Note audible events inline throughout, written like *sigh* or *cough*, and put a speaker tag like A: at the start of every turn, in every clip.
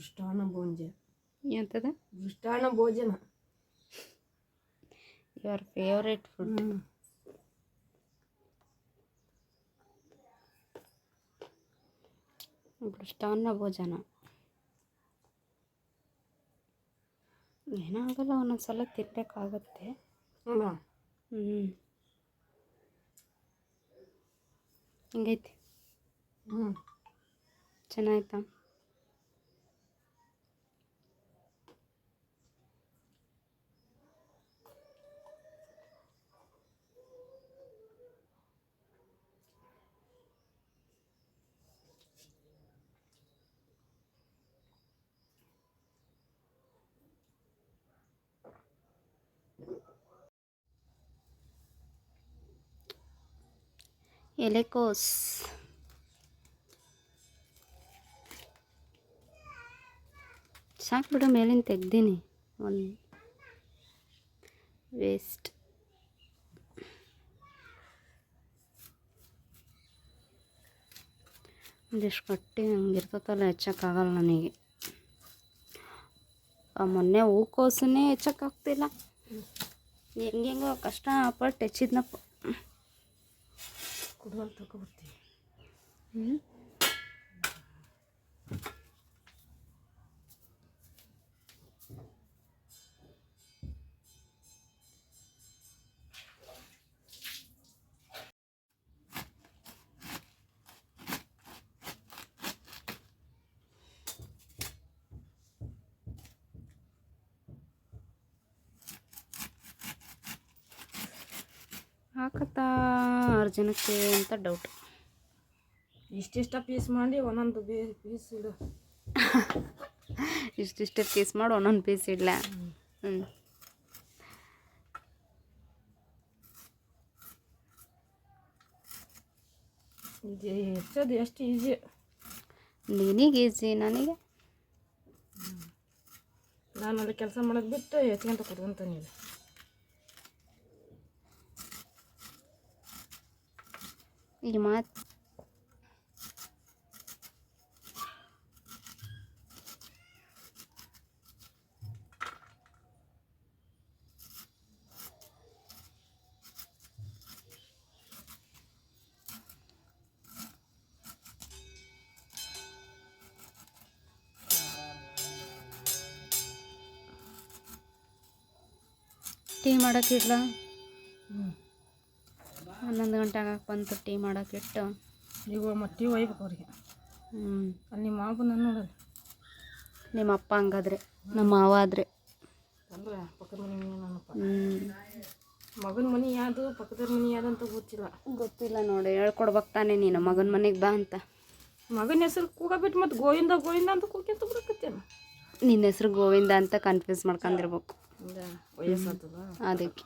A: ಮೃಷ್ಟಾನ್ನ ಭೋಜನ
B: ಎಂತದ?
A: ಮೃಷ್ಟಾನ್ನ ಭೋಜನ.
B: ಯುವರ್ ಫೇವ್ರೇಟ್ ಫುಡ್ ಬೃಷ್ಟಾನ್ನ ಭೋಜನ. ಏನಾಗಲ್ಲ ಒಂದೊಂದ್ಸಲ ತಿನ್ಬೇಕಾಗತ್ತೆ.
A: ಹೌದಾ?
B: ಹ್ಞೂ ಹಿಂಗೈತಿ?
A: ಹ್ಮ್.
B: ಚೆನ್ನಾಯ್ತಾ? ಎಲೆಕೋಸ್ ಸಾಕು ಬಿಡು ಮೇಲಿನ ತೆಗ್ದೀನಿ ಒಂದು ವೇಸ್ಟ್ ಒಂದಿಷ್ಟು ಕಟ್ಟಿ ಹಂಗೆ ಹಂಗಿರ್ತತಲ್ಲ ಹೆಚ್ಚಕ್ಕಾಗಲ್ಲ ನನಗೆ. ಮೊನ್ನೆ ಹೂಕೋಸನ್ನೇ ಹೆಚ್ಚಕ್ಕಾಗ್ತಿಲ್ಲ. ಹೆಂಗೆಂಗೋ ಕಷ್ಟ ಪಟ್ಟು ಹೆಚ್ಚಿದ್ನಪ್ಪ.
A: కుడువలు తొక్క
B: పుట్టింది Hakata. ಜನಕ್ಕೆ ಅಂತ ಡೌಟ್
A: ಇಷ್ಟಿಷ್ಟ ಪೀಸ್ ಮಾಡಿ ಒಂದೊಂದು ಬೇ ಪೀಸ್ ಇಡು. *laughs*
B: ಇಷ್ಟಿಷ್ಟ ಪೀಸ್ ಮಾಡಿ ಒಂದೊಂದು ಪೀಸ್ ಇಡ್ಲ? ಹ್ಞೂ
A: ಹೆಚ್ಚೋದು ಎಷ್ಟು ಈಜಿ
B: ನಿನಗೆ ಈಜಿ ನನಗೆ?
A: ನಾನು ಅಲ್ಲಿ ಕೆಲಸ ಮಾಡೋದು ಬಿಟ್ಟು ಹೆಚ್ಕೊಂತ ಕೊಡ್ಕೊಂತ ನೀವು
B: ಈ ಮಾತು ಟೀ ಮಾಡೋಕೆ ಇಡ್ಲ
A: ಹ್ಞೂ
B: ಹನ್ನೊಂದು ಗಂಟೆ ಆಗಕ್ಕೆ ಬಂತು ಟೀ ಮಾಡೋಕೆ ಇಟ್ಟು.
A: ಈಗ ಮತ್ತೆ ಒಯ್ಬೇಕು ಅವ್ರಿಗೆ.
B: ಹ್ಞೂ
A: ಅಲ್ಲಿ ನಿಮ್ಮ ಮಾವು ನಾನು ನೋಡಲ್ಲ
B: ನಿಮ್ಮ ಅಪ್ಪ ಹಂಗಾದ್ರೆ ನಮ್ಮ ಮಾವ ಆದರೆ.
A: ಅಂದ್ರೆ ಪಕ್ಕದ ಮನೆ ನನ್ನಪ್ಪ
B: ಹ್ಞೂ
A: ಮಗನ ಮನೆ ಯಾವುದು ಪಕ್ಕದ ಮನೆ ಯಾವುದು ಅಂತ ಗೊತ್ತಿಲ್ಲ.
B: ಗೊತ್ತಿಲ್ಲ ನೋಡಿ ಹೇಳ್ಕೊಡ್ಬೇಕು ತಾನೇ ನೀನು ಮಗನ ಮನೆಗೆ ಬಾ ಅಂತ.
A: ಮಗನ ಹೆಸರು ಕೂಗಬಿಟ್ಟು ಮತ್ತು ಗೋವಿಂದ ಗೋವಿಂದ ಅಂತ ಕೂಗ್ಯಂತ ಬರಕತ್ತೇನ
B: ನಿನ್ನ ಹೆಸರು ಗೋವಿಂದ ಅಂತ ಕನ್ಫ್ಯೂಸ್ ಮಾಡ್ಕೊಂಡಿರ್ಬೇಕು.
A: ವಯಸ್ಸಾಗ್ತದ
B: ಅದಕ್ಕೆ.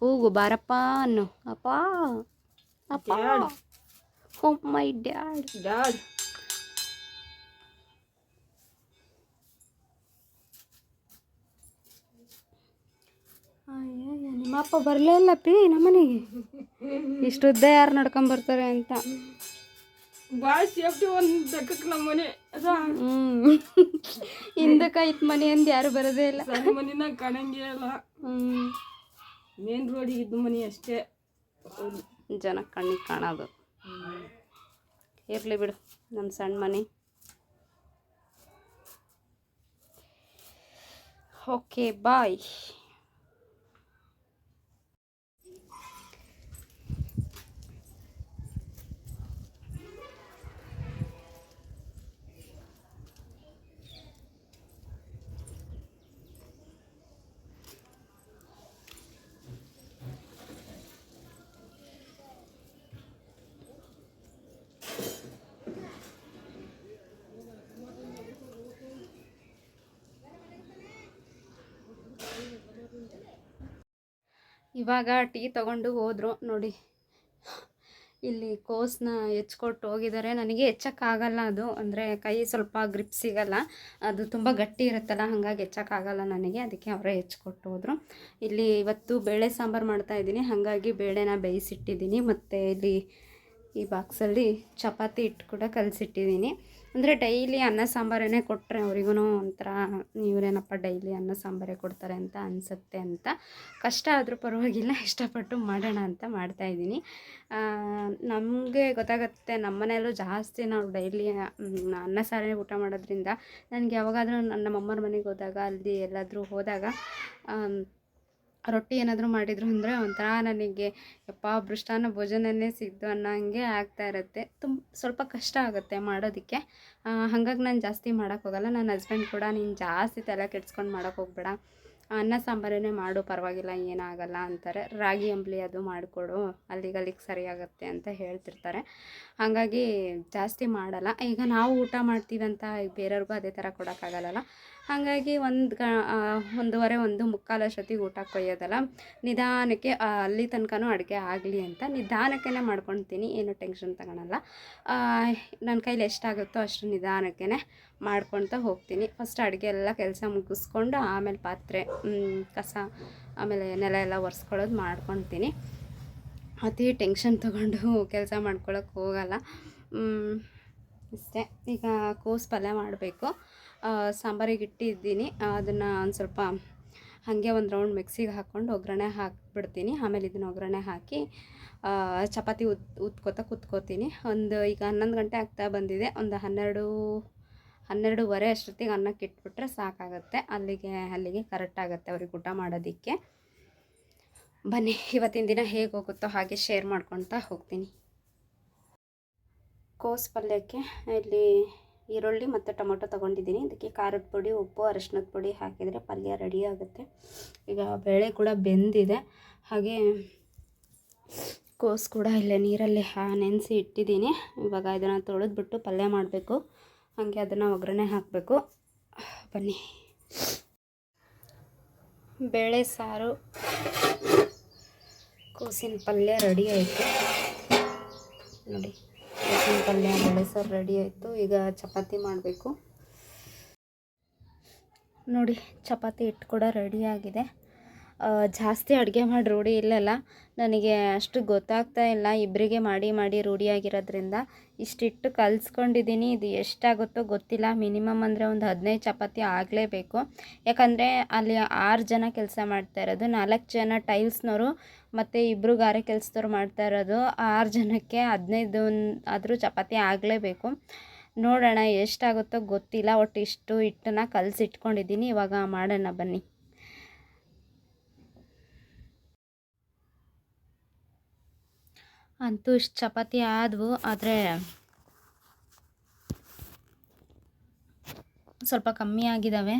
B: ಕೂಗು ಬಾರಪ್ಪ ಅನ್ನು. ಅಪ್ಪ ಅಪ್ಪ.
A: Dad.
B: Oh my dad
A: dad
B: ನಿಮ್ಮ ಅಪ್ಪ ಬರಲೇ ಇಲ್ಲ ಪಿ ನಮ್ಮನೆಗೆ. ಇಷ್ಟು ಉದ್ದ ಯಾರು ನಡ್ಕೊಂಬರ್ತಾರೆ ಅಂತ.
A: ಭಾಳ ಸೇಫ್ಟಿ ಒಂದು ದಕ್ಕಕ್ಕೆ ನಮ್ಮ ಮನೆ. ಅದ?
B: ಹ್ಞೂ ಹಿಂದಕ್ಕೈತ್ ಮನೆ ಅಂದು ಯಾರು ಬರೋದೇ ಇಲ್ಲ.
A: ಮನೆನ ಕಾಣಂಗೇ ಇಲ್ಲ.
B: ಹ್ಞೂ
A: ಮೇನ್ ರೋಡಿಗೆ ಇದ್ದ ಮನೆ ಅಷ್ಟೇ.
B: ಜನ ಕಣ್ಣಿಗೆ ಕಾಣೋದು. ಇರಲಿ ಬಿಡು ನಮ್ಮ ಸಣ್ಣ ಮನೆ. ಓಕೆ ಬಾಯ್ ಇವಾಗ ಟೀ ತಗೊಂಡು ಹೋದ್ರು. ನೋಡಿ, ಇಲ್ಲಿ ಕೋಸ್ನ ಹೆಚ್ಕೊಟ್ಟು ಹೋಗಿದ್ದಾರೆ. ನನಗೆ ಹೆಚ್ಚಕ್ಕಾಗಲ್ಲ ಅದು. ಅಂದರೆ ಕೈ ಸ್ವಲ್ಪ ಗ್ರಿಪ್ ಸಿಗಲ್ಲ. ಅದು ತುಂಬ ಗಟ್ಟಿ ಇರುತ್ತಲ್ಲ, ಹಾಗಾಗಿ ಹೆಚ್ಚಕ್ಕಾಗಲ್ಲ ನನಗೆ. ಅದಕ್ಕೆ ಅವರೇ ಹೆಚ್ಕೊಟ್ಟು ಹೋದರು. ಇಲ್ಲಿ ಇವತ್ತು ಬೇಳೆ ಸಾಂಬಾರು ಮಾಡ್ತಾ ಇದ್ದೀನಿ. ಹಾಗಾಗಿ ಬೇಳೆನ ಬೇಯಿಸಿಟ್ಟಿದ್ದೀನಿ. ಮತ್ತು ಇಲ್ಲಿ ಈ ಬಾಕ್ಸಲ್ಲಿ ಚಪಾತಿ ಹಿಟ್ಟು ಕೂಡ ಕಲಸಿಟ್ಟಿದ್ದೀನಿ. ಅಂದರೆ ಡೈಲಿ ಅನ್ನ ಸಾಂಬಾರೇ ಕೊಟ್ಟರೆ ಅವರಿಗೂ ಒಂಥರ ಇವರೇನಪ್ಪ ಡೈಲಿ ಅನ್ನ ಸಾಂಬಾರೇ ಕೊಡ್ತಾರೆ ಅಂತ ಅನಿಸುತ್ತೆ ಅಂತ. ಕಷ್ಟ ಆದರೂ ಪರವಾಗಿಲ್ಲ, ಇಷ್ಟಪಟ್ಟು ಮಾಡೋಣ ಅಂತ ಮಾಡ್ತಾಯಿದ್ದೀನಿ ನಮಗೆ ಗೊತ್ತಾಗುತ್ತೆ ನಮ್ಮ ಮನೆಯಲ್ಲೂ ಜಾಸ್ತಿ ನಾವು ಡೈಲಿ ಅನ್ನ ಸಾರೇ ಊಟ ಮಾಡೋದ್ರಿಂದ ನನಗೆ ಯಾವಾಗಾದರೂ ನನ್ನ ನಮ್ಮಮ್ಮರ ಮನೆಗೆ ಹೋದಾಗ, ಅಲ್ಲಿ ಎಲ್ಲಾದರೂ ಹೋದಾಗ ರೊಟ್ಟಿ ಏನಾದರೂ ಮಾಡಿದ್ರು ಅಂದರೆ ಒಂಥರ ನನಗೆ, ಯಪ್ಪ ಮೃಷ್ಟಾನ್ನ ಭೋಜನನೇ ಸಿಗ್ದು ಅನ್ನೋ ಹಂಗೆ ಆಗ್ತಾ ಇರುತ್ತೆ. ತುಂಬ ಸ್ವಲ್ಪ ಕಷ್ಟ ಆಗುತ್ತೆ ಮಾಡೋದಕ್ಕೆ. ಹಾಗಾಗಿ ನಾನು ಜಾಸ್ತಿ ಮಾಡೋಕ್ಕೋಗಲ್ಲ ನನ್ನ ಹಸ್ಬೆಂಡ್ ಕೂಡ ನೀನು ಜಾಸ್ತಿ ತಲೆ ಕೆಡ್ಸ್ಕೊಂಡು ಮಾಡೋಕ್ಕೆ ಹೋಗ್ಬೇಡ. ಅನ್ನ ಸಾಂಬಾರೇ ಮಾಡು, ಪರವಾಗಿಲ್ಲ, ಏನಾಗಲ್ಲ ಅಂತಾರೆ. ರಾಗಿ ಅಂಬ್ಲಿ ಅದು ಮಾಡಿಕೊಡು, ಅಲ್ಲಿಗೆ ಅಲ್ಲಿಗೆ ಸರಿಯಾಗತ್ತೆ ಅಂತ ಹೇಳ್ತಿರ್ತಾರೆ. ಹಾಗಾಗಿ ಜಾಸ್ತಿ ಮಾಡಲ್ಲ. ಈಗ ನಾವು ಊಟ ಮಾಡ್ತೀವಿ ಈಗ ಬೇರೆಯವ್ರಿಗೂ ಅದೇ ಥರ ಕೊಡೋಕ್ಕಾಗಲ್ಲ ಹಾಗಾಗಿ ಒಂದು ಗ ಒಂದೂವರೆ, ಒಂದು ಮುಕ್ಕಾಲು ಅಷ್ಟೊತ್ತಿಗೆ ಊಟ ಕೊಯ್ಯೋದಲ್ಲ. ನಿಧಾನಕ್ಕೆ ಅಲ್ಲಿ ತನಕನೂ ಅಡುಗೆ ಆಗಲಿ ಅಂತ ನಿಧಾನಕ್ಕೇ ಮಾಡ್ಕೊಳ್ತೀನಿ. ಏನು ಟೆನ್ಷನ್ ತಗೊಳಲ್ಲ. ನನ್ನ ಕೈಲಿ ಎಷ್ಟಾಗುತ್ತೋ ಅಷ್ಟು ನಿಧಾನಕ್ಕೆ ಮಾಡ್ಕೊಳ್ತಾ ಹೋಗ್ತೀನಿ. ಫಸ್ಟ್ ಅಡುಗೆ ಎಲ್ಲ ಕೆಲಸ ಮುಗಿಸ್ಕೊಂಡು ಆಮೇಲೆ ಪಾತ್ರೆ ಕಸ, ಆಮೇಲೆ ನೆಲ ಎಲ್ಲ ಒರೆಸ್ಕೊಳ್ಳೋದು ಮಾಡ್ಕೊತೀನಿ ಅತಿ ಟೆನ್ಷನ್ ತೊಗೊಂಡು ಕೆಲಸ ಮಾಡ್ಕೊಳಕ್ಕೆ ಹೋಗಲ್ಲ. ಇಷ್ಟೇ. ಈಗ ಕೋಸು ಪಲ್ಯ ಮಾಡಬೇಕು. ಸಾಂಬಾರಿಗೆ ಇಟ್ಟಿದ್ದೀನಿ. ಅದನ್ನು ಒಂದು ಸ್ವಲ್ಪ ಹಾಗೆ ಒಂದು ರೌಂಡ್ ಮಿಕ್ಸಿಗೆ ಹಾಕ್ಕೊಂಡು ಒಗ್ಗರಣೆ ಹಾಕಿಬಿಡ್ತೀನಿ. ಆಮೇಲೆ ಇದನ್ನ ಒಗ್ಗರಣೆ ಹಾಕಿ ಚಪಾತಿ ಉತ್, ಉತ್ಕೋತಾ ಕುತ್ಕೋತೀನಿ. ಒಂದು ಈಗ ಹನ್ನೊಂದು ಗಂಟೆ ಆಗ್ತಾ ಬಂದಿದೆ. ಒಂದು ಹನ್ನೆರಡು ಹನ್ನೆರಡೂವರೆ ಅಷ್ಟೊತ್ತಿಗೆ ಅನ್ನಕ್ಕೆ ಇಟ್ಬಿಟ್ರೆ ಸಾಕಾಗುತ್ತೆ. ಅಲ್ಲಿಗೆ ಅಲ್ಲಿಗೆ ಕರೆಕ್ಟ್ ಆಗುತ್ತೆ ಅವ್ರಿಗೆ ಊಟ ಮಾಡೋದಕ್ಕೆ. ಬನ್ನಿ, ಇವತ್ತಿನ ದಿನ ಹೇಗೆ ಹೋಗುತ್ತೋ ಹಾಗೆ ಶೇರ್ ಮಾಡ್ಕೊತಾ ಹೋಗ್ತೀನಿ. ಕೋಸ್ ಪಲ್ಯಕ್ಕೆ ಇಲ್ಲಿ ಈರುಳ್ಳಿ ಮತ್ತು ಟೊಮೊಟೊ ತೊಗೊಂಡಿದ್ದೀನಿ. ಇದಕ್ಕೆ ಖಾರದ ಪುಡಿ, ಉಪ್ಪು, ಅರಶಿನದ ಪುಡಿ ಹಾಕಿದರೆ ಪಲ್ಯ ರೆಡಿ ಆಗುತ್ತೆ. ಈಗ ಬೇಳೆ ಕೂಡ ಬೆಂದಿದೆ. ಹಾಗೆ ಕೋಸು ಕೂಡ ಇಲ್ಲೇ ನೀರಲ್ಲಿ ಹಾ ನೆನೆಸಿ ಇಟ್ಟಿದ್ದೀನಿ. ಇವಾಗ ಇದನ್ನು ತೊಳೆದ್ಬಿಟ್ಟು ಪಲ್ಯ ಮಾಡಬೇಕು. ಹಾಗೆ ಅದನ್ನು ಒಗ್ಗರಣೆ ಹಾಕಬೇಕು. ಬನ್ನಿ. ಬೇಳೆ ಸಾರು ಕೂಸಿನ ಪಲ್ಯ ರೆಡಿ ಆಯಿತು. ನೋಡಿ ಕೂಸಿನ ಪಲ್ಯ ಬೇಳೆ ಸಾರು ರೆಡಿ ಆಯಿತು. ಈಗ ಚಪಾತಿ ಮಾಡಬೇಕು. ನೋಡಿ ಚಪಾತಿ ಹಿಟ್ಟು ಕೂಡ ರೆಡಿ ಆಗಿದೆ. ಆ, ಜಾಸ್ತಿ ಅಡುಗೆ ಮಾಡಿ ರೂಢಿ ಇಲ್ಲಲ್ಲ. ನನಗೆ ಅಷ್ಟು ಗೊತ್ತಾಗ್ತಾ ಇಲ್ಲ. ಇಬ್ಬರಿಗೆ ಮಾಡಿ ಮಾಡಿ ರೂಢಿಯಾಗಿರೋದ್ರಿಂದ ಇಷ್ಟಿಟ್ಟು ಕಲಿಸ್ಕೊಂಡಿದ್ದೀನಿ ಇದು ಎಷ್ಟಾಗುತ್ತೋ ಗೊತ್ತಿಲ್ಲ. ಮಿನಿಮಮ್ ಅಂದರೆ ಒಂದು ಹದಿನೈದು ಚಪಾತಿ ಆಗಲೇಬೇಕು. ಯಾಕಂದರೆ ಅಲ್ಲಿ ಆರು ಜನ ಕೆಲಸ ಮಾಡ್ತಾ ಇರೋದು. ನಾಲ್ಕು ಜನ ಟೈಲ್ಸ್ನವರು ಮತ್ತು ಇಬ್ಬರು ಗಾರೆ ಕೆಲಸದವ್ರು ಮಾಡ್ತಾ ಇರೋದು. ಆರು ಜನಕ್ಕೆ ಹದಿನೈದು ಆದರೂ ಚಪಾತಿ ಆಗಲೇಬೇಕು. ನೋಡೋಣ ಎಷ್ಟಾಗುತ್ತೋ ಗೊತ್ತಿಲ್ಲ. ಒಟ್ಟು ಇಷ್ಟು ಹಿಟ್ಟನ್ನ ಕಲಸಿಟ್ಕೊಂಡಿದ್ದೀನಿ ಇವಾಗ ಮಾಡೋಣ ಬನ್ನಿ. ಅಂತೂ ಇಷ್ಟು ಚಪಾತಿ ಆದವು, ಆದರೆ ಸ್ವಲ್ಪ ಕಮ್ಮಿ ಆಗಿದ್ದಾವೆ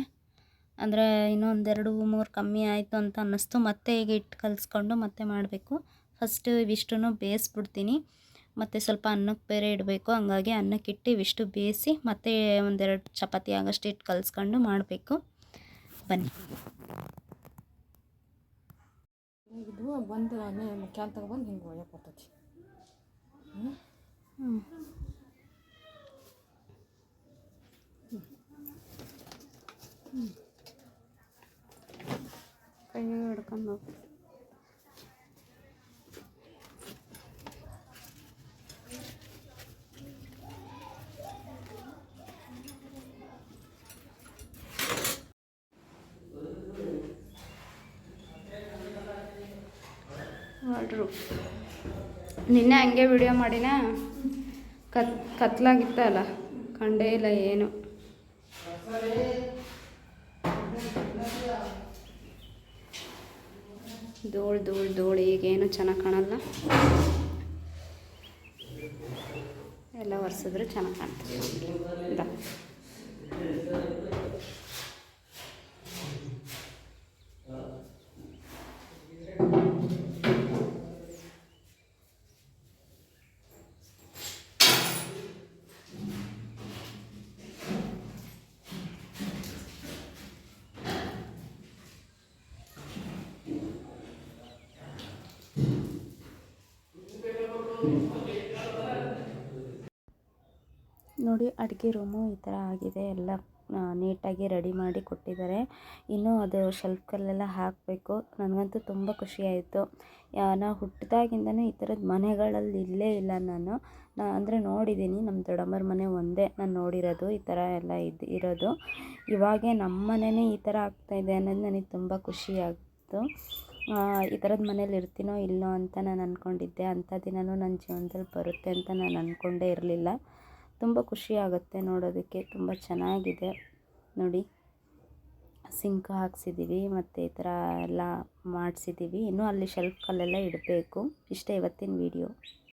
B: ಅಂದರೆ ಇನ್ನೊಂದೆರಡು, ಮೂರು ಕಮ್ಮಿ ಆಯಿತು ಅಂತ ಅನ್ನಿಸ್ತು. ಮತ್ತೆ ಈಗ ಹಿಟ್ಟು ಕಲಿಸ್ಕೊಂಡು ಮತ್ತೆ ಮಾಡಬೇಕು. ಫಸ್ಟು ಇವಿಷ್ಟನ್ನು ಬೇಯಿಸ್ಬಿಡ್ತೀನಿ. ಮತ್ತು ಸ್ವಲ್ಪ ಅನ್ನಕ್ಕೆ ಬೇರೆ ಇಡಬೇಕು. ಹಂಗಾಗಿ ಅನ್ನಕ್ಕೆ ಇಟ್ಟು ಇವಿಷ್ಟು ಬೇಯಿಸಿ ಮತ್ತೆ ಒಂದೆರಡು ಚಪಾತಿ ಆಗಷ್ಟು ಹಿಟ್ಟು ಕಲಿಸ್ಕೊಂಡು ಮಾಡಬೇಕು. ಬನ್ನಿ.
A: ಇದು ಬಂದು ಮುಖ್ಯ ಅಂತ ಬಂದು ಹಿಂಗೆ ಒಳ್ಳೆ ಬರ್ತೈತಿ ಹ್ಞೂ
B: ಹ್ಞೂ ಕೈ ಹಿಡ್ಕೊಂಡು ಹೋಗು. ಆರ್ಡ್ರು ನಿನ್ನೆ ಹಂಗೆ ವಿಡಿಯೋ ಮಾಡಿನ? ಕತ್, ಕತ್ಲಾಗಿತ್ತಲ್ಲ? ಕಂಡೇ ಇಲ್ಲ ಏನು. ಧೂಳು ಧೂಳು ಧೂಳು, ಈಗೇನು ಚೆನ್ನಾಗಿ ಕಾಣಲ್ಲ. ಎಲ್ಲ ಒರೆಸಿದ್ರೆ ಚೆನ್ನಾಗಿ ಕಾಣ್ತದೆ. ನೋಡಿ, ಅಡುಗೆ ರೂಮು ಈ ಥರ ಆಗಿದೆ. ಎಲ್ಲ ನೀಟಾಗಿ ರೆಡಿ ಮಾಡಿ ಕೊಟ್ಟಿದ್ದಾರೆ. ಇನ್ನೂ ಅದು ಶೆಲ್ಫ್ಗಲ್ಲೆಲ್ಲ ಹಾಕಬೇಕು. ನನಗಂತೂ ತುಂಬ ಖುಷಿಯಾಯಿತು. ನಾವು ಹುಟ್ಟಿದಾಗಿಂದನೂ ಈ ಥರದ ಮನೆಗಳಲ್ಲಿ ಇಲ್ಲೇ ಇಲ್ಲ ನಾನು. ನಾ, ಅಂದರೆ ನೋಡಿದ್ದೀನಿ, ನಮ್ಮ ದೊಡ್ಡಮ್ಮರ ಮನೆ ಒಂದೇ. ನಾನು ನೋಡಿರೋದು, ಈ ಥರ ಎಲ್ಲ ಇದು, ಇರೋದು. ಇವಾಗೆ ನಮ್ಮ ಮನೆಯೇ ಈ ಥರ ಆಗ್ತಾಯಿದೆ ಅನ್ನೋದು ನನಗೆ ತುಂಬ ಖುಷಿ ಆಯಿತು ಈ ಥರದ ಮನೇಲಿ ಇರ್ತೀನೋ ಇಲ್ಲೋ ಅಂತ ನಾನು ಅಂದ್ಕೊಂಡಿದ್ದೆ ಅಂಥ ದಿನವೂ ನನ್ನ ಜೀವನದಲ್ಲಿ ಬರುತ್ತೆ ಅಂತ ನಾನು ಅಂದ್ಕೊಂಡೇ ಇರಲಿಲ್ಲ. ತುಂಬ ಖುಷಿ ಆಗುತ್ತೆ ನೋಡೋದಕ್ಕೆ. ತುಂಬ ಚೆನ್ನಾಗಿದೆ. ನೋಡಿ, ಸಿಂಕ್ ಹಾಕ್ಸಿದ್ದೀವಿ ಮತ್ತು ಈ ಥರ ಎಲ್ಲ ಮಾಡಿಸಿದ್ದೀವಿ ಇನ್ನೂ ಅಲ್ಲಿ ಶೆಲ್ಫ್ ಕಲ್ಲೆಲ್ಲ ಇಡಬೇಕು. ಇಷ್ಟೇ ಇವತ್ತಿನ ವೀಡಿಯೋ